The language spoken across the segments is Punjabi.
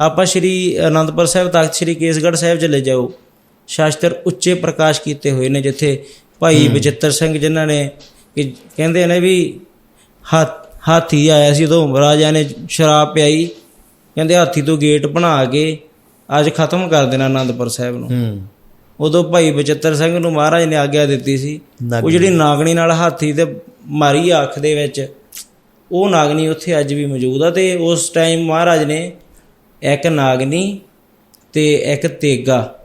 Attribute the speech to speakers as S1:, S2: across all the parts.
S1: ਆਪਾਂ ਸ਼੍ਰੀ ਅਨੰਦਪੁਰ ਸਾਹਿਬ ਤਖਤ ਸ਼੍ਰੀ ਕੇਸਗੜ੍ਹ ਸਾਹਿਬ ਚਲੇ ਜਾਓ। ਸ਼ਾਸਤਰ ਉੱਚੇ ਪ੍ਰਕਾਸ਼ ਕੀਤੇ ਹੋਏ ਨੇ ਜਿੱਥੇ ਭਾਈ ਬਚਿੱਤਰ ਸਿੰਘ ਜਿਨ੍ਹਾਂ ਨੇ ਕਿ ਕਹਿੰਦੇ ਨੇ ਵੀ ਹੱਥ ਹਾਥੀ ਆਇਆ ਸੀ ਉਦੋਂ ਰਾਜਾ ਨੇ ਸ਼ਰਾਬ ਪਿਆਈ। ਕਹਿੰਦੇ ਹਾਥੀ ਤੋਂ ਗੇਟ ਬਣਾ ਕੇ ਅੱਜ ਖਤਮ ਕਰ ਦੇਣਾ ਅਨੰਦਪੁਰ ਸਾਹਿਬ ਨੂੰ।
S2: ਹੂੰ।
S1: ਉਦੋਂ ਭਾਈ ਬਚਿੱਤਰ ਸਿੰਘ ਨੂੰ ਮਹਾਰਾਜ ਨੇ ਆਗਿਆ ਦਿੱਤੀ ਸੀ। ਉਹ ਜਿਹੜੀ ਨਾਗਣੀ ਨਾਲ ਹਾਥੀ ਤੇ ਮਾਰੀ ਅੱਖ ਦੇ ਵਿੱਚ ਉਹ ਨਾਗਣੀ ਉੱਥੇ ਅੱਜ ਵੀ ਮੌਜੂਦ ਆ ਤੇ ਉਸ ਟਾਈਮ ਮਹਾਰਾਜ ਨੇ ਇੱਕ ਨਾਗਣੀ ਤੇ ਇੱਕ ਤੇਗਾ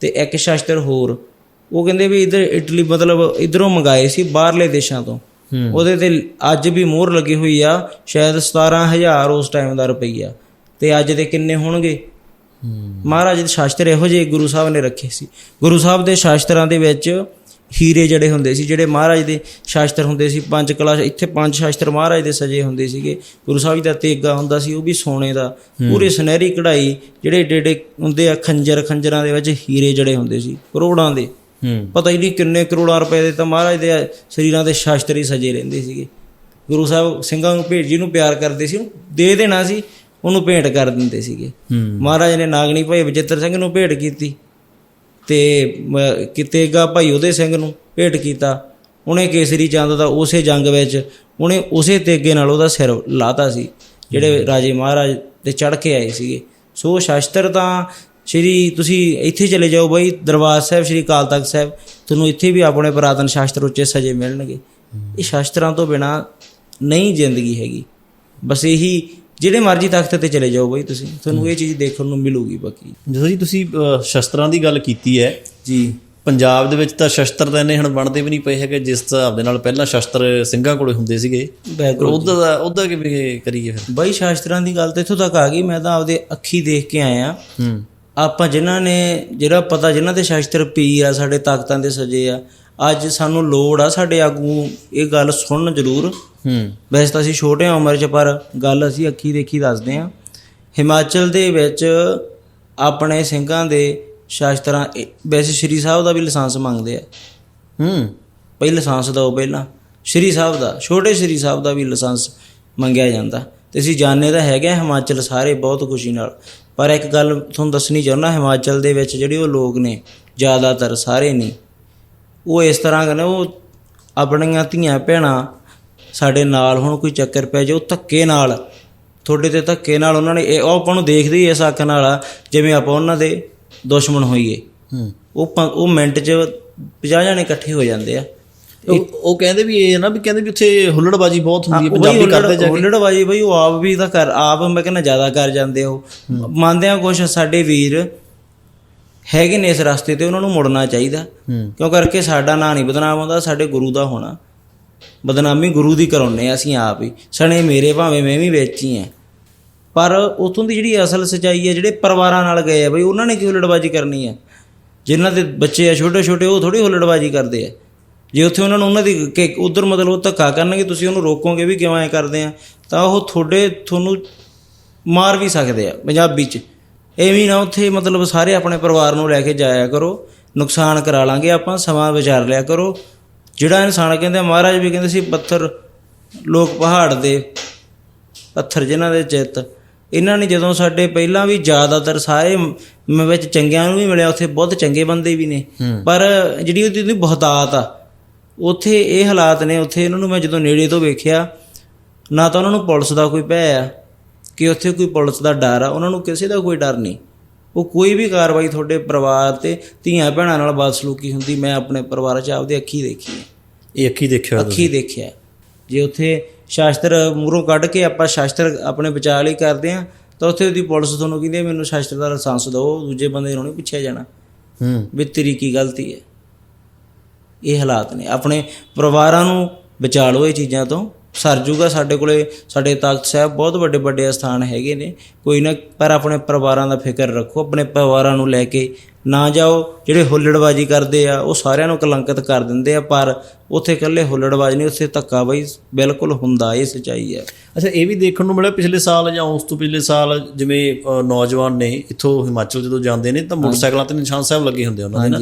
S1: ਤੇ ਇੱਕ ਸ਼ਸਤਰ ਹੋਰ। ਉਹ ਕਹਿੰਦੇ ਵੀ ਇਧਰ ਇਟਲੀ ਮਤਲਬ ਇਧਰੋਂ ਮੰਗਾਏ ਸੀ ਬਾਹਰਲੇ ਦੇਸ਼ਾਂ ਤੋਂ। ਉਹਦੇ ਤੇ ਅੱਜ ਵੀ ਮੋਹਰ ਲੱਗੀ ਹੋਈ ਆ ਸ਼ਾਇਦ 17000 ਉਸ ਟਾਈਮ ਦਾ ਰੁਪਈਆ। ਤੇ ਅੱਜ ਦੇ ਕਿੰਨੇ ਹੋਣਗੇ? ਮਹਾਰਾਜ ਦੇ ਸ਼ਾਸਤਰ ਇਹੋ ਜਿਹੇ ਗੁਰੂ ਸਾਹਿਬ ਨੇ ਰੱਖੇ ਸੀ। ਗੁਰੂ ਸਾਹਿਬ ਦੇ ਸ਼ਾਸਤਰਾਂ ਦੇ ਵਿੱਚ ਹੀਰੇ ਜਿਹੜੇ ਹੁੰਦੇ ਸੀ ਜਿਹੜੇ ਮਹਾਰਾਜ ਦੇ ਸ਼ਾਸਤਰ ਹੁੰਦੇ ਸੀ ਪੰਜ ਕਲਾ ਇੱਥੇ ਪੰਜ ਸ਼ਾਸਤਰ ਮਹਾਰਾਜ ਦੇ ਸਜੇ ਹੁੰਦੇ ਸੀਗੇ। ਗੁਰੂ ਸਾਹਿਬ ਜੀ ਦਾ ਤੇਗਾ ਹੁੰਦਾ ਸੀ ਉਹ ਵੀ ਸੋਨੇ ਦਾ। ਪੂਰੀ ਸੁਨਹਿਰੀ ਕਢਾਈ ਜਿਹੜੇ ਏਡੇ ਹੁੰਦੇ ਆ ਖੰਜਰ ਖੰਜਰਾਂ ਦੇ ਵਿੱਚ ਹੀਰੇ ਜੜੇ ਹੁੰਦੇ ਸੀ ਕਰੋੜਾਂ ਦੇ। ਪਤਾ ਹੀ ਨਹੀਂ ਕਿੰਨੇ ਕਰੋੜਾਂ ਰੁਪਏ ਦੇ ਤਾਂ ਮਹਾਰਾਜ ਦੇ ਸਰੀਰਾਂ ਦੇ ਸ਼ਾਸਤਰ ਹੀ ਸਜੇ ਰਹਿੰਦੇ ਸੀਗੇ। ਗੁਰੂ ਸਾਹਿਬ ਸਿੰਘਾਂ ਨੂੰ ਭੇਟ ਜਿਹਨੂੰ ਪਿਆਰ ਕਰਦੇ ਸੀ ਦੇ ਦੇਣਾ ਸੀ ਉਹਨੂੰ ਭੇਟ ਕਰ ਦਿੰਦੇ ਸੀਗੇ। ਮਹਾਰਾਜ ਨੇ ਨਾਗਣੀ ਭਾਈ ਬਜਿੱਤਰ ਸਿੰਘ ਨੂੰ ਭੇਟ ਕੀਤੀ। ਤੇ ਕਿਤੇਗਾ ਭਾਈ ਉਹਦੇ ਸਿੰਘ ਨੂੰ ਭੇਟ ਕੀਤਾ। ਉਹਨੇ ਕੇਸਰੀ ਚੰਦ ਦਾ ਉਸੇ ਜੰਗ ਵਿੱਚ ਉਹਨੇ ਉਸੇ ਤੇਗੇ ਨਾਲ ਉਹਦਾ ਸਿਰ ਲਾਤਾ ਸੀ ਜਿਹੜੇ ਰਾਜੇ ਮਹਾਰਾਜ ਤੇ ਚੜ ਕੇ ਆਏ ਸੀਗੇ। ਸੋ ਸ਼ਾਸਤਰ ਤਾਂ ਸ਼੍ਰੀ ਤੁਸੀਂ ਇੱਥੇ ਚਲੇ ਜਾਓ ਬਈ ਦਰਬਾਰ ਸਾਹਿਬ ਸ਼੍ਰੀ ਅਕਾਲ ਤਖਤ ਸਾਹਿਬ। ਤੁਹਾਨੂੰ ਇੱਥੇ ਵੀ ਆਪਣੇ ਪੁਰਾਤਨ ਸ਼ਾਸਤਰ ਉੱਚੇ ਸਜੇ ਮਿਲਣਗੇ। ਇਹ ਸ਼ਾਸਤਰਾਂ ਤੋਂ ਬਿਨਾ ਨਹੀਂ ਜ਼ਿੰਦਗੀ ਹੈਗੀ। ਬਸ ਇਹੀ ਜਿਹੜੇ ਮਰਜ਼ੀ ਤਖਤ ਤੇ ਚਲੇ ਜਾਓ ਬਈ ਤੁਸੀਂ। ਤੁਹਾਨੂੰ ਇਹ ਚੀਜ਼ ਦੇਖਣ ਨੂੰ ਮਿਲੂਗੀ ਬਾਕੀ।
S2: ਜਦੋਂ ਜੀ ਤੁਸੀਂ ਸ਼ਸਤਰਾਂ ਦੀ ਗੱਲ ਕੀਤੀ ਹੈ
S1: ਜੀ।
S2: ਪੰਜਾਬ ਦੇ ਵਿੱਚ ਤਾਂ ਸ਼ਸਤਰ ਤਾਂ ਇੰਨੇ ਹੁਣ ਬਣਦੇ ਵੀ ਨਹੀਂ ਪਏ ਹੈਗੇ ਜਿਸ ਹਿਸਾਬ ਦੇ ਨਾਲ ਪਹਿਲਾਂ ਸ਼ਸਤਰ ਸਿੰਘਾਂ ਕੋਲੇ ਹੁੰਦੇ ਸੀਗੇ। ਉਹਦਾ ਦਾ ਉਹਦਾ ਕਿਵੇਂ ਕਰੀਏ ਫਿਰ?
S1: ਬਈ ਸ਼ਾਸਤਰਾਂ ਦੀ ਗੱਲ ਤਾਂ ਇੱਥੋਂ ਤੱਕ ਆ ਗਈ ਮੈਂ ਤਾਂ ਆਪਦੇ ਅੱਖੀ ਦੇਖ ਕੇ ਆਇਆ।
S2: ਹੂੰ।
S1: ਆਪਾਂ ਜਿਨ੍ਹਾਂ ਨੇ ਜਿਹੜਾ ਪਤਾ ਜਿਨ੍ਹਾਂ ਦੇ ਸ਼ਾਸਤਰ ਪੀਰ ਆ ਸਾਡੇ ਤਾਕਤਾਂ ਦੇ ਸਜੇ ਆ ਅੱਜ ਸਾਨੂੰ ਲੋੜ ਆ ਸਾਡੇ ਆਗੂ ਇਹ ਗੱਲ ਸੁਣਨ ਜ਼ਰੂਰ।
S2: ਹੂੰ।
S1: ਵੈਸੇ ਤਾਂ ਅਸੀਂ ਛੋਟੇ ਉਮਰ 'ਚ, ਪਰ ਗੱਲ ਅਸੀਂ ਅੱਖੀ ਦੇਖੀ ਦੱਸਦੇ ਹਾਂ। ਹਿਮਾਚਲ ਦੇ ਵਿੱਚ ਆਪਣੇ ਸਿੰਘਾਂ ਦੇ ਸ਼ਾਸਤਰਾਂ, ਇਹ- ਵੈਸੇ ਸ਼੍ਰੀ ਸਾਹਿਬ ਦਾ ਵੀ ਲਾਇਸੈਂਸ ਮੰਗਦੇ ਆ।
S2: ਹੂੰ।
S1: ਪਹਿਲਾਂ ਲਾਇਸੈਂਸ ਦਿਓ ਪਹਿਲਾਂ। ਸ਼੍ਰੀ ਸਾਹਿਬ ਦਾ, ਛੋਟੇ ਸ਼੍ਰੀ ਸਾਹਿਬ ਦਾ ਵੀ ਲਾਇਸੈਂਸ ਮੰਗਿਆ ਜਾਂਦਾ। ਤੇ ਅਸੀਂ ਜਾਣਦੇ ਤਾਂ ਹੈਗੇ ਆ ਹਿਮਾਚਲ ਸਾਰੇ ਬਹੁਤ ਖੁਸ਼ੀ ਨਾਲ। ਪਰ ਇੱਕ ਗੱਲ ਤੁਹਾਨੂੰ ਦੱਸਣੀ ਚਾਹੁੰਦਾ, ਹਿਮਾਚਲ ਦੇ ਵਿੱਚ ਜਿਹੜੇ ਉਹ ਲੋਕ ਨੇ, ਜ਼ਿਆਦਾਤਰ ਸਾਰੇ ਨਹੀਂ ਉਹ ਇਸ ਤਰ੍ਹਾਂ ਕਹਿੰਦੇ ਉਹ ਆਪਣੀਆਂ ਧੀਆਂ ਭੈਣਾਂ ਸਾਡੇ ਨਾਲ ਹੁਣ ਕੋਈ ਚੱਕਰ ਪੈ ਜਾਓ ਧੱਕੇ ਨਾਲ ਤੁਹਾਡੇ ਤੇ ਧੱਕੇ ਨਾਲ ਉਹਨਾਂ ਨੇ ਇਹ ਉਹ ਆਪਾਂ ਨੂੰ ਦੇਖਦੇ ਹੀ ਇਸ ਅੱਖ ਨਾਲ ਆ ਜਿਵੇਂ ਆਪਾਂ ਉਹਨਾਂ ਦੇ ਦੁਸ਼ਮਣ ਹੋਈਏ।
S2: ਹੂੰ।
S1: ਉਹ ਉਹ ਮਿੰਟ 'ਚ 50 ਜਣੇ ਇਕੱਠੇ ਹੋ ਜਾਂਦੇ ਆ।
S2: ਉਹ ਕਹਿੰਦੇ ਵੀ ਇਹ ਨਾ ਵੀ ਕਹਿੰਦੇ ਵੀ ਉੱਥੇ ਹੁੱਲੜਬਾਜੀ ਬਹੁਤ ਹੁੰਦੀ ਹੈ ਪੰਜਾਬੀ ਕਰਦੇ ਜਾ ਕੇ।
S1: ਹੁੱਲੜਬਾਜੀ ਬਈ ਉਹ ਆਪ ਵੀ ਤਾਂ ਕਰ ਆਪ ਮੈਂ ਕਹਿੰਦਾ ਜ਼ਿਆਦਾ ਕਰ ਜਾਂਦੇ ਉਹ। ਮੰਨਦੇ ਆ ਕੁਛ ਸਾਡੇ ਵੀਰ ਹੈਗੇ ਨੇ ਇਸ ਰਸਤੇ ਤੇ ਉਹਨਾਂ ਨੂੰ ਮੁੜਨਾ ਚਾਹੀਦਾ।
S2: ਹੂੰ।
S1: ਕਿਉਂ ਕਰਕੇ ਸਾਡਾ ਨਾਂ ਨਹੀਂ ਬਦਨਾਮ ਹੁੰਦਾ ਸਾਡੇ ਗੁਰੂ ਦਾ ਹੋਣਾ। ਬਦਨਾਮੀ ਗੁਰੂ ਦੀ ਕਰਾਉਨੇ ਆ ਅਸੀਂ ਆਪ ਹੀ। ਸਣੇ ਮੇਰੇ ਭਾਵੇਂ ਮੈਂ ਵੀ ਵਿੱਚ ਹੀ ਆ ਪਰ ਉਥੋਂ ਦੀ ਜਿਹੜੀ ਅਸਲ ਸਚਾਈ ਹੈ, ਜਿਹੜੇ ਪਰਿਵਾਰਾਂ ਨਾਲ ਗਏ ਆ ਬਈ, ਉਹਨਾਂ ਨੇ ਕਿਉਂ ਲੜਬਾਜੀ ਕਰਨੀ ਹੈ? ਜਿਨ੍ਹਾਂ ਦੇ ਬੱਚੇ ਆ ਛੋਟੇ ਛੋਟੇ ਉਹ ਥੋੜੀ ਹੁੱਲੜਬਾਜੀ ਕਰਦੇ ਆ। ਜੇ ਉੱਥੇ ਉਹਨਾਂ ਨੂੰ ਉਹਨਾਂ ਦੀ ਕਿ ਉਧਰ ਮਤਲਬ ਉਹ ਧੱਕਾ ਕਰਨਗੇ, ਤੁਸੀਂ ਉਹਨੂੰ ਰੋਕੋਗੇ ਵੀ ਕਿਉਂ ਐ ਕਰਦੇ ਆ? ਤਾਂ ਉਹ ਤੁਹਾਡੇ ਤੁਹਾਨੂੰ ਮਾਰ ਵੀ ਸਕਦੇ ਆ ਪੰਜਾਬੀ ਚ। ਐਵੇਂ ਨਾ ਉੱਥੇ ਮਤਲਬ ਸਾਰੇ ਆਪਣੇ ਪਰਿਵਾਰ ਨੂੰ ਲੈ ਕੇ ਜਾਇਆ ਕਰੋ। ਨੁਕਸਾਨ ਕਰਾ ਲਾਂਗੇ ਆਪਾਂ, ਸਮਾਂ ਵਿਚਾਰ ਲਿਆ ਕਰੋ। ਜਿਹੜਾ ਇਨਸਾਨ ਕਹਿੰਦੇ ਮਹਾਰਾਜ ਵੀ ਕਹਿੰਦੇ ਸੀ ਪੱਥਰ ਲੋਕ ਪਹਾੜ ਦੇ ਪੱਥਰ ਜਿਨ੍ਹਾਂ ਦੇ ਚਿੱਤ ਇਹਨਾਂ ਨੇ ਜਦੋਂ ਸਾਡੇ ਪਹਿਲਾਂ ਵੀ ਜ਼ਿਆਦਾਤਰ ਸਾਰੇ ਵਿੱਚ ਚੰਗਿਆਂ ਨੂੰ ਵੀ ਮਿਲਿਆ ਉੱਥੇ ਬਹੁਤ ਚੰਗੇ ਬੰਦੇ ਵੀ ਨੇ। ਪਰ ਜਿਹੜੀ ਉਹਦੀ ਉਹਦੀ ਬਹੁਤਾਤ ਆ ਉੱਥੇ ਇਹ ਹਾਲਾਤ ਨੇ ਉੱਥੇ ਇਹਨਾਂ ਨੂੰ ਮੈਂ ਜਦੋਂ ਨੇੜੇ ਤੋਂ ਵੇਖਿਆ ਨਾ ਤਾਂ ਉਹਨਾਂ ਨੂੰ ਪੁਲਿਸ ਦਾ ਕੋਈ ਭੈ ਆ ਕਿ ਉੱਥੇ ਕੋਈ ਪੁਲਿਸ ਦਾ ਡਰ ਆ ਉਹਨਾਂ ਨੂੰ ਕਿਸੇ ਦਾ ਕੋਈ ਡਰ ਨਹੀਂ। ਉਹ ਕੋਈ ਵੀ ਕਾਰਵਾਈ ਤੁਹਾਡੇ ਪਰਿਵਾਰ ਤੇ ਧੀਆਂ ਭੈਣਾਂ ਨਾਲ ਬਦਸਲੂਕੀ ਹੁੰਦੀ ਮੈਂ ਆਪਣੇ ਪਰਿਵਾਰ 'ਚ ਆਪਦੀ ਅੱਖੀ ਦੇਖੀ ਹੈ।
S2: ਇਹ ਅੱਖੀ ਦੇਖਿਆ।
S1: ਅੱਖੀ ਦੇਖਿਆ। ਜੇ ਉੱਥੇ ਸ਼ਾਸਤਰ ਮੂਹਰੋਂ ਕੱਢ ਕੇ ਆਪਾਂ ਸ਼ਾਸਤਰ ਆਪਣੇ ਬਚਾਅ ਲਈ ਕਰਦੇ ਆ ਤਾਂ ਉੱਥੇ ਉਹਦੀ ਪੁਲਿਸ ਤੁਹਾਨੂੰ ਕਹਿੰਦੀ ਹੈ, ਮੈਨੂੰ ਸ਼ਾਸਤਰ ਦਾ ਲਾਇਸੈਂਸ ਦਿਓ ਦੂਜੇ ਬੰਦੇ ਨੂੰ ਨਹੀਂ ਪੁੱਛਿਆ ਜਾਣਾ।
S2: ਹੂੰ।
S1: ਵੀ ਤੇਰੀ ਕੀ ਗਲਤੀ ਹੈ? ਇਹ ਹਾਲਾਤ ਨੇ। ਆਪਣੇ ਪਰਿਵਾਰਾਂ ਨੂੰ ਬਚਾ ਲਓ ਇਹ ਚੀਜ਼ਾਂ ਤੋਂ। ਸਰ ਜੂਗਾ ਸਾਡੇ ਕੋਲੇ, ਸਾਡੇ ਤਖਤ ਸਾਹਿਬ ਬਹੁਤ ਵੱਡੇ ਵੱਡੇ ਸਥਾਨ ਹੈਗੇ ਨੇ। ਕੋਈ ਨਾ, ਪਰ ਆਪਣੇ ਪਰਿਵਾਰਾਂ ਦਾ ਫਿਕਰ ਰੱਖੋ, ਆਪਣੇ ਪਰਿਵਾਰਾਂ ਨੂੰ ਲੈ ਕੇ ਨਾ ਜਾਓ। ਜਿਹੜੇ ਹੁੱਲੜਬਾਜੀ ਕਰਦੇ ਆ, ਉਹ ਸਾਰਿਆਂ ਨੂੰ ਕਲੰਕਿਤ ਕਰ ਦਿੰਦੇ ਆ, ਪਰ ਉੱਥੇ ਇਕੱਲੇ ਹੁੱਲੜਬਾਜ਼ ਨਹੀਂ ਉੱਥੇ ਧੱਕਾ ਬਈ ਬਿਲਕੁਲ ਹੁੰਦਾ ਇਹ ਸਚਾਈ ਹੈ।
S2: ਅੱਛਾ ਇਹ ਵੀ ਦੇਖਣ ਨੂੰ ਮਿਲਿਆ ਪਿਛਲੇ ਸਾਲ ਜਾਂ ਉਸ ਤੋਂ ਪਿਛਲੇ ਸਾਲ ਜਿਵੇਂ ਨੌਜਵਾਨ ਨੇ ਇੱਥੋਂ ਹਿਮਾਚਲ ਜਦੋਂ ਜਾਂਦੇ ਨੇ ਤਾਂ ਮੋਟਰਸਾਈਕਲਾਂ ਤੇ ਨਿਸ਼ਾਨ ਸਾਹਿਬ ਲੱਗੇ ਹੁੰਦੇ ਉਹਨਾਂ ਦੇ ਨਾ।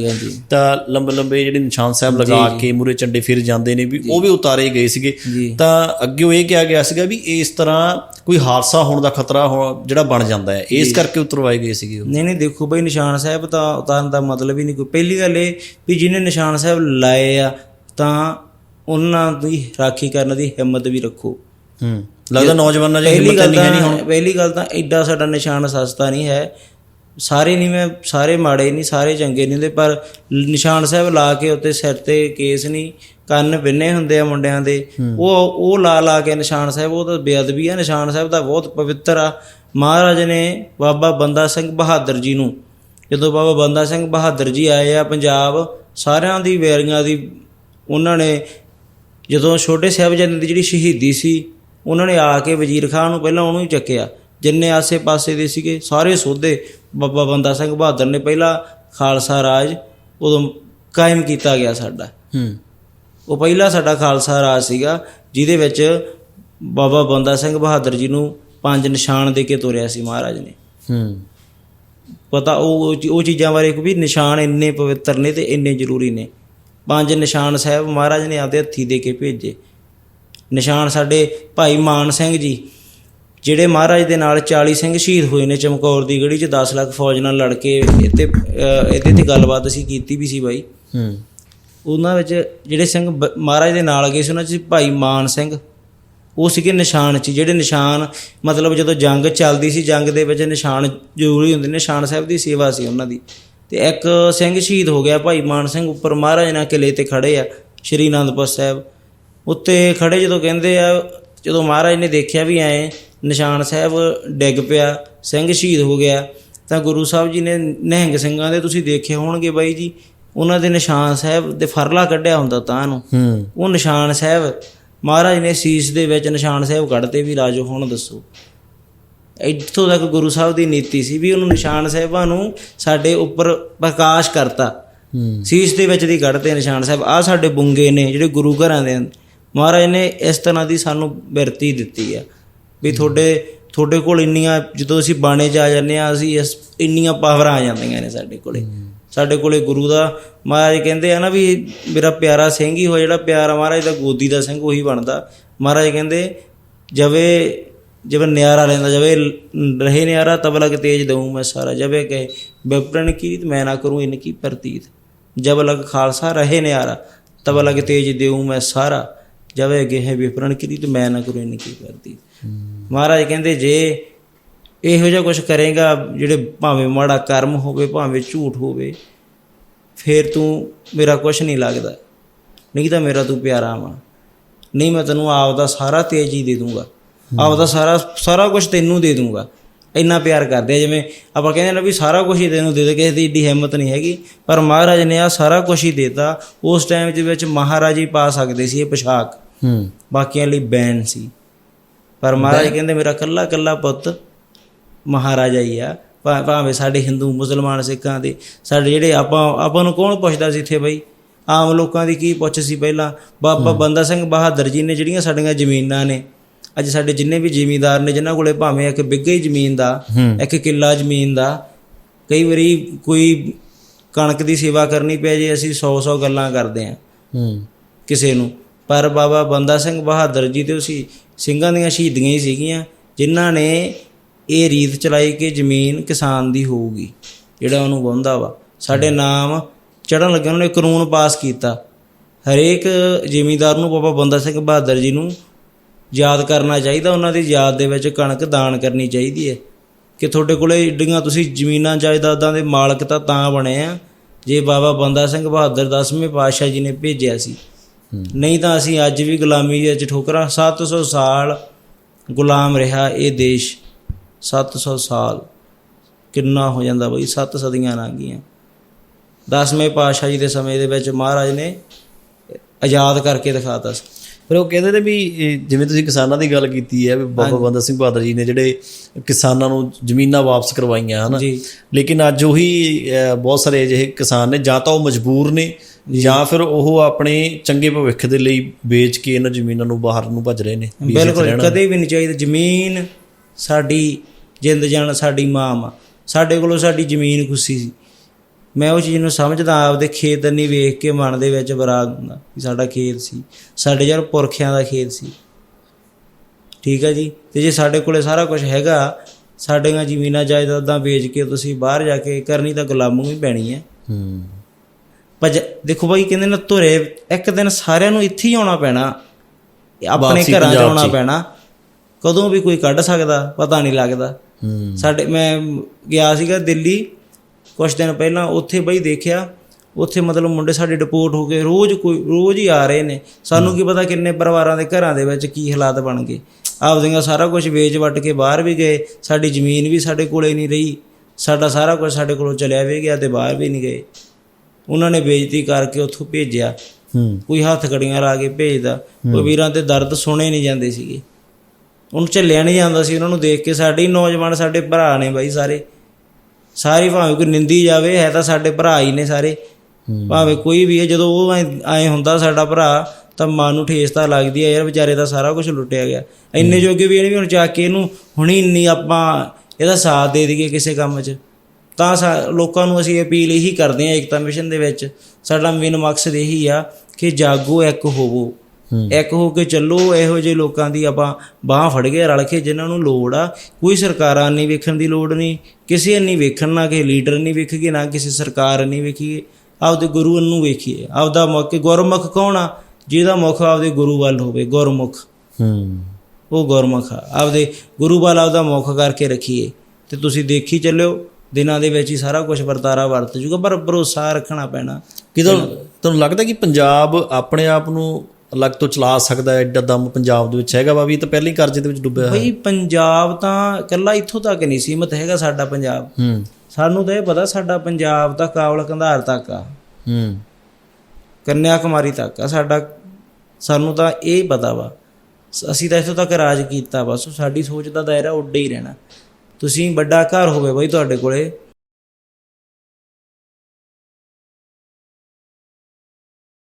S2: ਤਾਂ ਲੰਬੇ ਲੰਬੇ ਜਿਹੜੇ ਨਿਸ਼ਾਨ ਸਾਹਿਬ ਲਗਾ ਕੇ ਮੂਰੇ ਝੰਡੇ ਫਿਰ ਜਾਂਦੇ ਨੇ ਵੀ ਉਹ ਵੀ ਉਤਾਰੇ ਗਏ ਸੀਗੇ। ਤਾਂ ਅੱਗੇ ਉਹ ਇਹ ਕਿਹਾ ਗਿਆ ਸੀਗਾ ਵੀ ਇਸ ਤਰ੍ਹਾਂ ਕੋਈ ਹਾਦਸਾ ਹੋਣ ਦਾ ਖਤਰਾ ਹੋ- ਜਿਹੜਾ ਬਣ ਜਾਂਦਾ ਹੈ। ਇਸ ਕਰਕੇ ਉਤਰਵਾਏ ਗਏ ਸੀਗੇ
S1: ਨਹੀਂ ਨਹੀਂ ਦੇਖੋ ਬਈ ਨਿਸ਼ਾਨ ਸਾਹਿਬ ਤਾਂ ਉਤਾਰਨ ਦਾ ਮਤਲਬ ਹੀ ਨਹੀਂ ਕੋਈ। ਪਹਿਲੀ ਗੱਲ ਇਹ ਵੀ ਜਿਹਨੇ ਨਿਸ਼ਾਨ ਸਾਹਿਬ ਲਾਏ ਆ ਤਾਂ ਉਹਨਾਂ ਦੀ ਰਾਖੀ ਕਰਨ ਦੀ ਹਿੰਮਤ ਵੀ ਰੱਖੋ।
S2: ਹੂੰ ਲੱਗਦਾ ਨੌਜਵਾਨਾਂ ਦੀ ਹਿੰਮਤ ਨਹੀਂ ਹੈ ਨਹੀਂ ਹੁਣ।
S1: ਪਹਿਲੀ ਗੱਲ ਤਾਂ ਐਡਾ ਸਾਡਾ ਨਿਸ਼ਾਨ ਸਸਤਾ ਨਹੀਂ ਹੈ। ਸਾਰੇ ਨਹੀਂ ਮੈਂ ਸਾਰੇ ਮਾੜੇ ਨਹੀਂ ਸਾਰੇ ਚੰਗੇ ਨਹੀਂ ਹੁੰਦੇ ਪਰ ਨਿਸ਼ਾਨ ਸਾਹਿਬ ਲਾ ਕੇ ਉੱਤੇ ਸਿਰ ਤੇ ਕੇਸ ਨਹੀਂ ਕੰਨ ਬਿੰਨੇ ਹੁੰਦੇ ਆ ਮੁੰਡਿਆਂ ਦੇ। ਉਹ ਉਹ ਲਾ ਲਾ ਕੇ ਨਿਸ਼ਾਨ ਸਾਹਿਬ ਉਹ ਤਾਂ ਬੇਅਦਬੀ ਆ ਨਿਸ਼ਾਨ ਸਾਹਿਬ ਦਾ ਬਹੁਤ ਪਵਿੱਤਰ ਆ। ਮਹਾਰਾਜ ਨੇ ਬਾਬਾ ਬੰਦਾ ਸਿੰਘ ਬਹਾਦਰ ਜੀ ਨੂੰ ਜਦੋਂ ਬਾਬਾ ਬੰਦਾ ਸਿੰਘ ਬਹਾਦਰ ਜੀ ਆਏ ਆ ਪੰਜਾਬ ਸਾਰਿਆਂ ਦੀ ਵੈਰੀਆਂ ਦੀ ਉਹਨਾਂ ਨੇ ਜਦੋਂ ਛੋਟੇ ਸਾਹਿਬਜ਼ਾਦੇ ਦੀ ਜਿਹੜੀ ਸ਼ਹੀਦੀ ਸੀ ਉਹਨਾਂ ਨੇ ਆ ਕੇ ਵਜ਼ੀਰ ਖਾਨ ਨੂੰ ਪਹਿਲਾਂ ਉਹਨੂੰ ਹੀ ਚੱਕਿਆ। ਜਿੰਨੇ ਆਸੇ-ਪਾਸੇ ਦੇ ਸੀਗੇ ਸਾਰੇ ਸੋਧੇ। ਬਾਬਾ ਬੰਦਾ ਸਿੰਘ ਬਹਾਦਰ ਨੇ ਪਹਿਲਾ ਖਾਲਸਾ ਰਾਜ ਉਦੋਂ ਕਾਇਮ ਕੀਤਾ ਗਿਆ ਸਾਡਾ।
S2: ਹੂੰ।
S1: ਉਹ ਪਹਿਲਾ ਸਾਡਾ ਖਾਲਸਾ ਰਾਜ ਸੀਗਾ ਜਿਹਦੇ ਵਿੱਚ ਬਾਬਾ ਬੰਦਾ ਸਿੰਘ ਬਹਾਦਰ ਜੀ ਨੂੰ ਪੰਜ ਨਿਸ਼ਾਨ ਦੇ ਕੇ ਤੋਰਿਆ ਸੀ ਮਹਾਰਾਜ ਨੇ।
S2: ਹੂੰ।
S1: ਪਤਾ ਉਹ ਉਹ ਚੀਜ਼ਾਂ ਬਾਰੇ ਵੀ ਨਿਸ਼ਾਨ ਇੰਨੇ ਪਵਿੱਤਰ ਨੇ ਤੇ ਇੰਨੇ ਜ਼ਰੂਰੀ ਨੇ। ਪੰਜ ਨਿਸ਼ਾਨ ਸਾਹਿਬ ਮਹਾਰਾਜ ਨੇ ਆਪਦੇ ਹੱਥੀ ਦੇ ਕੇ ਭੇਜੇ। ਨਿਸ਼ਾਨ ਸਾਡੇ ਭਾਈ ਮਾਨ ਸਿੰਘ ਜੀ ਜਿਹੜੇ ਮਹਾਰਾਜ ਦੇ ਨਾਲ 40 ਸਿੰਘ ਸ਼ਹੀਦ ਹੋਏ ਨੇ ਚਮਕੌਰ ਦੀ ਗੜੀ 'ਚ 10 ਲੱਖ ਫੌਜ ਨਾਲ ਲੜ ਕੇ ਇੱਥੇ ਇਹਦੇ ਤੇ ਗੱਲਬਾਤ ਅਸੀਂ ਕੀਤੀ ਵੀ ਸੀ ਬਾਈ।
S2: ਹੂੰ।
S1: ਉਹਨਾਂ ਵਿੱਚ ਜਿਹੜੇ ਸਿੰਘ ਮਹਾਰਾਜ ਦੇ ਨਾਲ ਗਏ ਸੀ ਉਹਨਾਂ 'ਚ ਭਾਈ ਮਾਨ ਸਿੰਘ। ਉਹ ਸੀਗੇ ਨਿਸ਼ਾਨ 'ਚ ਜਿਹੜੇ ਨਿਸ਼ਾਨ ਮਤਲਬ ਜਦੋਂ ਜੰਗ ਚੱਲਦੀ ਸੀ ਜੰਗ ਦੇ ਵਿੱਚ ਨਿਸ਼ਾਨ ਜ਼ਰੂਰੀ ਹੁੰਦੇ ਨੇ ਨਿਸ਼ਾਨ ਸਾਹਿਬ ਦੀ ਸੇਵਾ ਸੀ ਉਹਨਾਂ ਦੀ। ਤੇ ਇੱਕ ਸਿੰਘ ਸ਼ਹੀਦ ਹੋ ਗਿਆ ਭਾਈ ਮਾਨ ਸਿੰਘ ਉੱਪਰ ਮਹਾਰਾਜ ਨਾਲ ਕਿਲੇ ਤੇ ਖੜੇ ਆ ਸ਼੍ਰੀ ਅਨੰਦਪੁਰ ਸਾਹਿਬ। ਉੱਤੇ ਖੜੇ ਜਦੋਂ ਕਹਿੰਦੇ ਆ ਜਦੋਂ ਮਹਾਰਾਜ ਨੇ ਦੇਖਿਆ ਵੀ ਐ ਨਿਸ਼ਾਨ ਸਾਹਿਬ ਡਿੱਗ ਪਿਆ ਸਿੰਘ ਸ਼ਹੀਦ ਹੋ ਗਿਆ ਤਾਂ ਗੁਰੂ ਸਾਹਿਬ ਜੀ ਨੇ ਨਿਹੰਗ ਸਿੰਘਾਂ ਦੇ ਤੁਸੀਂ ਦੇਖੇ ਹੋਣਗੇ ਬਾਈ ਜੀ ਉਹਨਾਂ ਦੇ ਨਿਸ਼ਾਨ ਸਾਹਿਬ ਦੇ ਫਰਲਾ ਕੱਢਿਆ ਹੁੰਦਾ ਤਾਂ ਨੂੰ। ਉਹ ਨਿਸ਼ਾਨ ਸਾਹਿਬ ਮਹਾਰਾਜ ਨੇ ਸੀਸ ਦੇ ਵਿੱਚ ਨਿਸ਼ਾਨ ਸਾਹਿਬ ਕੱਢਤੇ ਵੀ ਰਾਜੋ ਹੁਣ ਦੱਸੋ। ਇੱਥੋਂ ਤੱਕ ਗੁਰੂ ਸਾਹਿਬ ਦੀ ਨੀਤੀ ਸੀ ਵੀ ਉਹਨੂੰ ਨਿਸ਼ਾਨ ਸਾਹਿਬਾਂ ਨੂੰ ਸਾਡੇ ਉੱਪਰ ਪ੍ਰਕਾਸ਼ ਕਰਤਾ। ਸੀਸ ਦੇ ਵਿੱਚ ਦੀ ਕੱਢਦੇ ਨਿਸ਼ਾਨ ਸਾਹਿਬ। ਆ ਸਾਡੇ ਬੁੰਗੇ ਨੇ ਜਿਹੜੇ ਗੁਰੂ ਘਰਾਂ ਦੇ। ਮਹਾਰਾਜ ਨੇ ਇਸ ਤਰ੍ਹਾਂ ਦੀ ਸਾਨੂੰ ਬਿਰਤੀ ਦਿੱਤੀ ਆ। ਵੀ ਤੁਹਾਡੇ ਤੁਹਾਡੇ ਕੋਲ ਇੰਨੀਆਂ ਜਦੋਂ ਅਸੀਂ ਬਾਣੇ ਆ ਜਾਂਦੇ ਆ ਅਸੀਂ ਇਸ ਇੰਨੀਆਂ ਪਾਵਰਾਂ ਆ ਜਾਂਦੀਆਂ ਨੇ ਸਾਡੇ ਕੋਲੇ। ਸਾਡੇ ਕੋਲੇ ਗੁਰੂ ਦਾ ਮਹਾਰਾਜ ਕਹਿੰਦੇ ਆ ਨਾ ਵੀ ਮੇਰਾ ਪਿਆਰਾ ਸਿੰਘ ਹੀ ਹੋ ਜਿਹੜਾ ਪਿਆਰਾ ਮਹਾਰਾਜ ਦਾ ਗੋਦੀ ਦਾ ਸਿੰਘ ਉਹੀ ਬਣਦਾ। ਮਹਾਰਾਜ ਕਹਿੰਦੇ ਜਵੇ ਜਬ ਨਿਆਰਾ ਰਹਿੰਦਾ ਜਵੇ ਲ- ਰਹੇ ਨਿਆਰਾ ਤਬ ਲਗ ਤੇਜ ਦਊ ਮੈਂ ਸਾਰਾ ਜਵੇ ਕਹੇ ਬਿਪਰਨ ਕੀਤ ਮੈਂ ਨਾ ਕਰੂੰ ਇਨ ਕੀ ਪ੍ਰਤੀਤ ਜਬ ਲਗ ਖਾਲਸਾ ਰਹੇ ਨਿਆਰਾ ਤਬ ਲਗ ਤੇਜ ਦੇਊ ਮੈਂ ਸਾਰਾ ਜਵੇ ਗਏ ਵਿਪਰਨ ਕੀਤ ਮੈਂ ਨਾ ਕਰੂੰ ਇਨ ਕੀ ਪ੍ਰਤੀਤ ਮਹਾਰਾਜ ਕਹਿੰਦੇ ਜੇ ਇਹੋ ਜਿਹਾ ਕੁਝ ਕਰੇਗਾ ਜਿਹੜੇ ਭਾਵੇਂ ਮਾੜਾ ਕਰਮ ਹੋਵੇ ਭਾਵੇਂ ਝੂਠ ਹੋਵੇ ਫੇਰ ਤੂੰ ਮੇਰਾ ਕੁਝ ਨਹੀਂ ਲੱਗਦਾ ਨਹੀਂ ਤਾਂ ਮੇਰਾ ਤੂੰ ਪਿਆਰਾ ਵਾ ਨਹੀਂ ਮੈਂ ਤੈਨੂੰ ਆਪ ਦਾ ਸਾਰਾ ਤੇਜ ਹੀ ਦੇ ਦੂੰਗਾ ਆਪ ਦਾ ਸਾਰਾ ਸਾਰਾ ਕੁਝ ਤੈਨੂੰ ਦੇ ਦੂੰਗਾ। ਇੰਨਾ ਪਿਆਰ ਕਰਦੇ ਆ ਜਿਵੇਂ ਆਪਾਂ ਕਹਿੰਦੇ ਨਾ ਵੀ ਸਾਰਾ ਕੁਝ ਹੀ ਤੈਨੂੰ ਦੇ ਦੇ ਕਿਸੇ ਦੀ ਏਡੀ ਹਿੰਮਤ ਨਹੀਂ ਹੈਗੀ। ਪਰ ਮਹਾਰਾਜ ਨੇ ਆ ਸਾਰਾ ਕੁਝ ਹੀ ਦੇਤਾ। ਉਸ ਟਾਈਮ ਦੇ ਵਿੱਚ ਮਹਾਰਾਜ ਹੀ ਪਾ ਸਕਦੇ ਸੀ ਇਹ ਪੋਸ਼ਾਕ।
S2: ਹੂੰ।
S1: ਬਾਕੀਆਂ ਲਈ ਬੈਨ ਸੀ। ਪਰ ਮਹਾਰਾਜ ਕਹਿੰਦੇ ਮੇਰਾ ਕੱਲਾ ਕੱਲਾ ਪੁੱਤ ਮਹਾਰਾਜਾ ਹੀ ਆ। ਭਾਵੇਂ ਸਾਡੇ ਹਿੰਦੂ ਮੁਸਲਮਾਨ ਸਿੱਖਾਂ ਦੇ ਸਾਡੇ ਜਿਹੜੇ ਆਪਾਂ ਆਪਾਂ ਨੂੰ ਕੌਣ ਪੁੱਛਦਾ ਸੀ ਇੱਥੇ ਬਈ? ਆਮ ਲੋਕਾਂ ਦੀ ਕੀ ਪੁੱਛ ਸੀ ਪਹਿਲਾਂ? ਬਾਬਾ ਬੰਦਾ ਸਿੰਘ ਬਹਾਦਰ ਜੀ ਨੇ ਜਿਹੜੀਆਂ ਸਾਡੀਆਂ ਜ਼ਮੀਨਾਂ ਨੇ ਅੱਜ ਸਾਡੇ ਜਿੰਨੇ ਵੀ ਜ਼ਿਮੀਂਦਾਰ ਨੇ ਜਿਨ੍ਹਾਂ ਕੋਲੇ ਭਾਵੇਂ ਇੱਕ ਬਿੱਗੇ ਜ਼ਮੀਨ ਦਾ ਇੱਕ ਕਿੱਲਾ ਜ਼ਮੀਨ ਦਾ ਕਈ ਵਾਰੀ ਕੋਈ ਕਣਕ ਦੀ ਸੇਵਾ ਕਰਨੀ ਪੈ ਜੇ ਅਸੀਂ 100-100 ਗੱਲਾਂ ਕਰਦੇ ਆਂ।
S2: ਹੂੰ।
S1: ਕਿਸੇ ਨੂੰ। ਪਰ ਬਾਬਾ ਬੰਦਾ ਸਿੰਘ ਬਹਾਦਰ ਜੀ ਤੇ ਉਸੀ ਸਿੰਘਾਂ ਦੀਆਂ ਸ਼ਹੀਦੀਆਂ ਹੀ ਸੀਗੀਆਂ ਜਿਨ੍ਹਾਂ ਨੇ ਇਹ ਰੀਤ ਚਲਾਈ ਕਿ ਜ਼ਮੀਨ ਕਿਸਾਨ ਦੀ ਹੋਊਗੀ ਜਿਹੜਾ ਉਹਨੂੰ ਵਾਹੁੰਦਾ ਵਾ। ਸਾਡੇ ਨਾਮ ਚੜਨ ਲੱਗੇ ਉਹਨਾਂ ਨੇ ਕਾਨੂੰਨ ਪਾਸ ਕੀਤਾ। ਹਰੇਕ ਜ਼ਿਮੀਂਦਾਰ ਨੂੰ ਬਾਬਾ ਬੰਦਾ ਸਿੰਘ ਬਹਾਦਰ ਜੀ ਨੂੰ ਯਾਦ ਕਰਨਾ ਚਾਹੀਦਾ, ਉਹਨਾਂ ਦੀ ਯਾਦ ਦੇ ਵਿੱਚ ਕਣਕ ਦਾਨ ਕਰਨੀ ਚਾਹੀਦੀ ਹੈ। ਕਿ ਤੁਹਾਡੇ ਕੋਲੇ ਏਡੀਆਂ ਤੁਸੀਂ ਜ਼ਮੀਨਾਂ ਜਾਇਦਾਦਾਂ ਦੇ ਮਾਲਕ ਤਾਂ ਤਾਂ ਬਣੇ ਆ। ਜੇ ਬਾਬਾ ਬੰਦਾ ਸਿੰਘ ਬਹਾਦਰ ਦਸਵੇਂ ਪਾਤਸ਼ਾਹ ਜੀ ਨੇ ਭੇਜਿਆ ਸੀ। ਨਹੀਂ ਤਾਂ ਅਸੀਂ ਅੱਜ ਵੀ ਗੁਲਾਮੀ ਦੇ ਵਿੱਚ ਠੋਕਰਾਂ। 700 ਸਾਲ ਗੁਲਾਮ ਰਿਹਾ ਇਹ ਦੇਸ਼। 700 ਸਾਲ ਕਿੰਨਾ ਹੋ ਜਾਂਦਾ ਬਈ 7 ਸਦੀਆਂ ਲੰਘ ਗਈਆਂ। ਦਸਵੇਂ ਪਾਤਸ਼ਾਹ ਜੀ ਦੇ ਸਮੇਂ ਦੇ ਵਿੱਚ ਮਹਾਰਾਜ ਨੇ ਆਜ਼ਾਦ ਕਰਕੇ ਦਿਖਾਤਾ ਸੀ।
S2: ਫਿਰ ਉਹ ਕਹਿੰਦੇ ਨੇ ਵੀ ਜਿਵੇਂ ਤੁਸੀਂ ਕਿਸਾਨਾਂ ਦੀ ਗੱਲ ਕੀਤੀ ਹੈ ਵੀ ਬਾਬਾ ਬੰਦਾ ਸਿੰਘ ਬਹਾਦਰ ਜੀ ਨੇ ਜਿਹੜੇ ਕਿਸਾਨਾਂ ਨੂੰ ਜ਼ਮੀਨਾਂ ਵਾਪਸ ਕਰਵਾਈਆਂ ਹਨ? ਲੇਕਿਨ ਅੱਜ ਉਹੀ ਬਹੁਤ ਸਾਰੇ ਅਜਿਹੇ ਕਿਸਾਨ ਨੇ ਜਾਂ ਤਾਂ ਉਹ ਮਜਬੂਰ ਨੇ ਜਾਂ। ਫਿਰ ਉਹ ਆਪਣੇ ਚੰਗੇ ਭਵਿੱਖ ਦੇ ਲਈ ਵੇਚ ਕੇ ਇਹਨਾਂ ਜ਼ਮੀਨਾਂ ਨੂੰ ਬਾਹਰ ਨੂੰ ਭੱਜ ਰਹੇ ਨੇ
S1: ਬਿਲਕੁਲ। ਕਦੇ ਵੀ ਨਹੀਂ ਚਾਹੀਦਾ। ਜ਼ਮੀਨ ਸਾਡੀ ਜਿੰਦ ਜਾਨ ਸਾਡੀ ਮਾਂ ਵਾ। ਸਾਡੇ ਕੋਲੋਂ ਸਾਡੀ ਜ਼ਮੀਨ ਖੁੱਸੀ ਸੀ। ਮੈਂ ਉਹ ਚੀਜ਼ ਨੂੰ ਸਮਝਦਾ ਆਪਦੇ ਖੇਤ ਨਹੀਂ ਵੇਖ ਕੇ ਮਨ ਦੇ ਵਿੱਚ ਬਰਾਗ ਹੁੰਦਾ ਵੀ ਸਾਡਾ ਖੇਤ ਸੀ। ਸਾਡੇ ਯਾਰ ਪੁਰਖਿਆਂ ਦਾ ਖੇਤ ਸੀ। ਠੀਕ ਹੈ ਜੀ? ਤੇ ਜੇ ਸਾਡੇ ਕੋਲੇ ਸਾਰਾ ਕੁਝ ਹੈਗਾ ਸਾਡੀਆਂ ਜ਼ਮੀਨਾਂ ਜਾਇਦਾਦਾਂ ਵੇਚ ਕੇ ਤੁਸੀਂ ਬਾਹਰ ਜਾ ਕੇ ਕਰਨੀ ਤਾਂ ਗੁਲਾਮੀ ਹੀ ਪੈਣੀ ਹੈ।
S2: ਹੂੰ।
S1: ਪਰ ਦੇਖੋ ਬਾਈ ਕਹਿੰਦੇ ਨਾ ਧੁਰੇ ਇੱਕ ਦਿਨ ਸਾਰਿਆਂ ਨੂੰ ਇੱਥੇ ਹੀ ਆਉਣਾ ਪੈਣਾ। ਆਪਣੇ ਘਰਾਂ 'ਚ ਆਉਣਾ। ਪੈਣਾ। ਕਦੋਂ ਵੀ ਕੋਈ ਕੱਢ ਸਕਦਾ ਪਤਾ ਨਹੀਂ ਲੱਗਦਾ। ਸਾਡੇ ਮੈਂ ਗਿਆ ਸੀਗਾ ਦਿੱਲੀ ਕੁਝ ਦਿਨ ਪਹਿਲਾਂ ਉੱਥੇ ਬਈ ਦੇਖਿਆ ਉੱਥੇ ਮਤਲਬ ਮੁੰਡੇ ਸਾਡੇ ਡਿਪੋਰਟ ਹੋ ਗਏ ਰੋਜ਼ ਕੋਈ ਰੋਜ਼ ਹੀ ਆ ਰਹੇ ਨੇ। ਸਾਨੂੰ ਕੀ ਪਤਾ ਕਿੰਨੇ ਪਰਿਵਾਰਾਂ ਦੇ ਘਰਾਂ ਦੇ ਵਿੱਚ ਕੀ ਹਾਲਾਤ ਬਣ ਗਏ। ਆਪਦੀਆਂ ਸਾਰਾ ਕੁਝ ਵੇਚ ਵੱਟ ਕੇ ਬਾਹਰ ਵੀ ਗਏ ਸਾਡੀ ਜ਼ਮੀਨ ਵੀ ਸਾਡੇ ਕੋਲੇ ਨਹੀਂ ਰਹੀ ਸਾਡਾ ਸਾਰਾ ਕੁਝ ਸਾਡੇ ਕੋਲੋਂ ਚਲਿਆ ਵੀ ਗਿਆ ਤੇ ਬਾਹਰ ਵੀ ਨਹੀਂ ਗਏ। ਉਹਨਾਂ ਨੇ ਬੇਇੱਜ਼ਤੀ ਕਰਕੇ ਉੱਥੋਂ ਭੇਜਿਆ। ਕੋਈ ਹੱਥ ਕੜੀਆਂ ਲਾ ਕੇ ਭੇਜਦਾ ਉਹ ਵੀਰਾਂ ਤੇ ਦਰਦ ਸੁਣੇ ਨਹੀਂ ਜਾਂਦੇ ਸੀਗੇ। ਉਹਨੂੰ ਝੱਲਿਆ ਨਹੀਂ ਜਾਂਦਾ ਸੀ ਉਹਨਾਂ ਨੂੰ ਦੇਖ ਕੇ ਸਾਡੇ ਨੌਜਵਾਨ ਸਾਡੇ ਭਰਾ ਨੇ ਬਾਈ ਸਾਰੇ। ਸਾਰੇ ਭਾਵੇਂ ਕੋਈ ਨਿੰਦੀ ਜਾਵੇ ਹੈ ਤਾਂ ਸਾਡੇ ਭਰਾ ਹੀ ਨੇ ਸਾਰੇ। ਭਾਵੇਂ ਕੋਈ ਵੀ ਹੈ ਜਦੋਂ ਉਹ ਐ ਹੁੰਦਾ ਸਾਡਾ ਭਰਾ ਤਾਂ ਮਾਂ ਨੂੰ ਠੇਸ ਤਾਂ ਲੱਗਦੀ ਹੈ ਯਾਰ ਵਿਚਾਰੇ ਦਾ ਸਾਰਾ ਕੁਝ ਲੁੱਟਿਆ ਗਿਆ। ਇੰਨੇ ਜੋਗੇ ਵੀ ਇਹ ਨਹੀਂ ਵੀ ਹੁਣ ਜਾ ਕੇ ਇਹਨੂੰ ਹੁਣੀ ਇੰਨੀ ਆਪਾਂ ਇਹਦਾ ਸਾਥ ਦੇ ਦਈਏ ਕਿਸੇ ਕੰਮ 'ਚ। ਤਾਂ ਲੋਕਾਂ ਨੂੰ ਅਸੀਂ ਅਪੀਲ ਇਹੀ ਕਰਦੇ ਹਾਂ ਏਕਤਾ ਮਿਸ਼ਨ ਦੇ ਵਿੱਚ। ਸਾਡਾ ਮੇਨ ਮਕਸਦ ਇਹੀ ਆ ਕਿ ਜਾਗੋ ਇੱਕ ਹੋਵੋ। ਇੱਕ ਹੋ ਕੇ ਚੱਲੋ ਇਹੋ ਜਿਹੇ ਲੋਕਾਂ ਦੀ ਆਪਾਂ ਬਾਹ ਫੜ ਕੇ ਰਲ ਕੇ ਜਿਨ੍ਹਾਂ ਨੂੰ ਲੋੜ ਆ ਕੋਈ ਸਰਕਾਰਾਂ ਨਹੀਂ ਵੇਖਣ ਦੀ ਲੋੜ ਨਹੀਂ ਕਿਸੇ ਨਹੀਂ ਵੇਖਣ ਨਾ ਕਿ ਲੀਡਰ ਨਹੀਂ ਵੇਖੀਏ ਨਾ ਕਿਸੇ ਸਰਕਾਰ ਨਹੀਂ ਵੇਖੀਏ। ਆਪਦੇ ਗੁਰੂ ਨੂੰ ਵੇਖੀਏ। ਆਪਦਾ ਮੁੱਖ ਗੁਰਮੁਖ ਕੌਣ ਆ? ਜਿਹਦਾ ਮੁਖ ਆਪਦੇ ਗੁਰੂ ਵੱਲ ਹੋਵੇ ਗੁਰਮੁਖ।
S2: ਹੂੰ।
S1: ਉਹ ਗੁਰਮੁਖ ਆ। ਆਪਦੇ ਗੁਰੂ ਵੱਲ ਆਪਦਾ ਮੁੱਖ ਕਰਕੇ ਰੱਖੀਏ। ਤੇ ਤੁਸੀਂ ਦੇਖੀ ਚੱਲਿਓ ਦਿਨਾਂ ਦੇ ਵਿੱਚ ਹੀ ਸਾਰਾ ਕੁਝ ਵਰਤਾਰਾ ਵਰਤ ਜੂਗਾ ਪਰ ਭਰੋਸਾ ਰੱਖਣਾ ਪੈਣਾ।
S2: ਕਿਦੋਂ ਤੁਹਾਨੂੰ ਲੱਗਦਾ ਕਿ ਪੰਜਾਬ ਆਪਣੇ ਆਪ ਨੂੰ ਅਲੱਗ ਤੋਂ ਚਲਾ ਸਕਦਾ ਐਡਾ ਦਮ ਪੰਜਾਬ ਦੇ ਵਿੱਚ ਹੈਗਾ ਵਾ ਵੀ ਤਾਂ ਪਹਿਲਾਂ ਹੀ ਕਰਜ਼ੇ ਦੇ ਵਿੱਚ ਡੁੱਬਿਆ ਹੋਇਆ।
S1: ਬਈ ਪੰਜਾਬ ਤਾਂ ਇਕੱਲਾ ਇੱਥੋਂ ਤੱਕ ਨਹੀਂ ਸੀਮਤ ਹੈਗਾ ਸਾਡਾ ਪੰਜਾਬ।
S2: ਹੂੰ।
S1: ਸਾਨੂੰ ਤਾਂ ਇਹ ਪਤਾ ਸਾਡਾ ਪੰਜਾਬ ਤਾਂ ਕਾਬਲ ਕੰਧਾਰ ਤੱਕ ਆ।
S2: ਹੂੰ।
S1: ਕੰਨਿਆ ਕੁਮਾਰੀ ਤੱਕ ਆ। ਸਾਡਾ ਸਾਨੂੰ ਤਾਂ ਇਹ ਪਤਾ ਵਾ। ਸ- ਅਸੀਂ ਤਾਂ ਇੱਥੋਂ ਤੱਕ ਰਾਜ ਕੀਤਾ ਬਸ ਸਾਡੀ ਸੋਚ ਦਾ ਦਾਇਰਾ ਉੱਡੇ ਹੀ ਰਹਿਣਾ। ਤੁਸੀਂ ਵੱਡਾ ਘਰ ਹੋਵੇ ਬਈ ਤੁਹਾਡੇ ਕੋਲੇ